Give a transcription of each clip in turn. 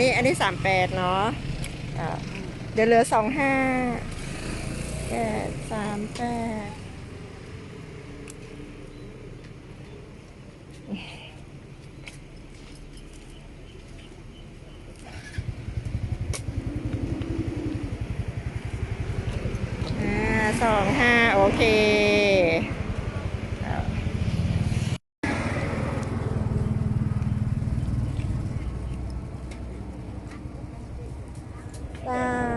นี้อันนี้สามแปดเนาะเดี๋ยวเหลือสองห้าแปดสามแปดสองห้าโอเคเอาเก้า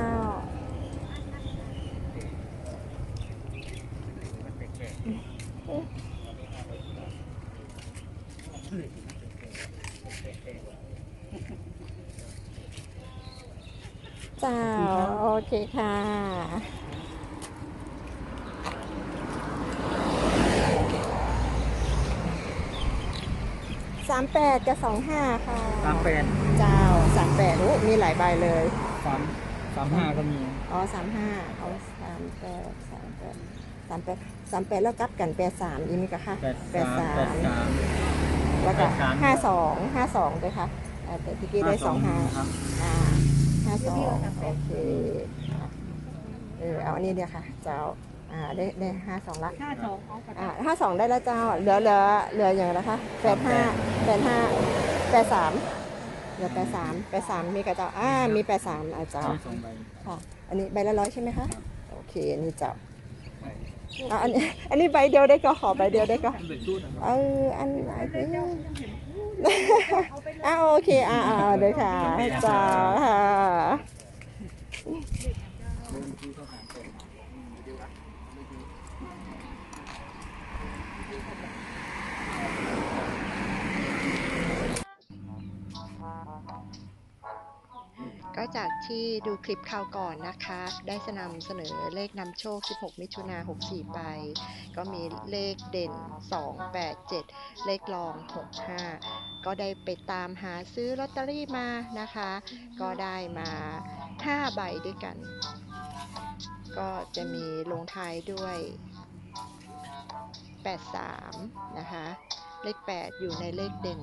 เจ้าโอเคค่ะสามแปดกับสองห้าค่ะสามแปดเจ้าสามแปดโอ้มีหลายใบเลยสามสามห้าก็มี อ๋อสามห้าเอาสามแปดสามแปด สามแปดสามแปดแล้วกลับกันแปดสามอีกมีกะค่ะแปดสามแปดสามแล้วก็แปดสามห้าสองห้าสองด้วยค่ะอ่าแต่ที่กี้ได้สองห้าครับอ่าห้าสองโอเคอะเออเอาอันนี้เดียวค่ะเจ้าอ่าได้ได้ห้าสองละห้าสองเอากระอ่าห้าสองได้แล้วเจ้าเหลือเหลือเหลืออย่างไรนะคะแปดห้าแปดห้าแปดสามเหลือแปดสามแปดสามมีกระเจ้าอ่ามีแปดสามอะเจ้าใช้สองใบค่ะ อันนี้ใบละร้อยใช่ไหมคะ โอเคอันนี้เจ้า อะอันนี้อันนี้ใบเดียวได้ก็ขอใบเดียวได้ก็เอออันไหนไปอะโอเคอ่าเดี๋ยวค่ะจ้าค่ะ ก็จากที่ดูคลิปข่าวก่อนนะคะ ได้สนำเสนอเลขนำโชค 16 มิถุนา64 ไป ก็มีเลขเด่น 2 8 7 เลขรอง 65 ก็ได้ไปตามหาซื้อลอตเตอรี่มานะคะ ก็ได้มา 5 ใบด้วยกัน ก็จะมีลงท้ายด้วย 83 นะคะ เลข 8 อยู่ในเลขเด่น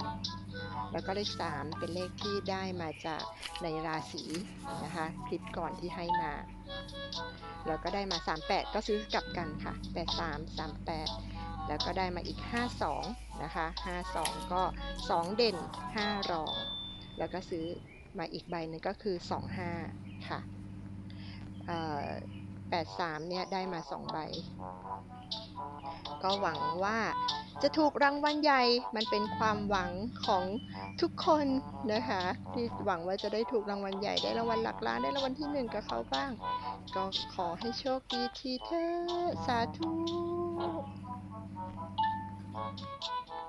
แล้วก็เลข 3 เป็นเลขที่ได้มาจากในราศีนะคะคลิปก่อนที่ให้มา แล้วก็ได้มา 38 ก็ซื้อกลับกันค่ะ 83 38 แล้วก็ได้มาอีก 52 นะคะ 52 ก็ 2 เด่น 5 รอง แล้วก็ซื้อมาอีกใบหนึงก็คือ 25 ค่ะ83 เนี่ยได้มา 2 ใบ ก็หวังว่า จะถูกรางวัลใหญ่ มันเป็นความหวังของทุกคนนะคะ ที่หวังว่าจะได้ถูกรางวัลใหญ่ได้รางวัลหลักล้านได้รางวัลที่หนึ่งกับเขาบ้าง ก็ขอให้โชคดีทีเธอสาธุ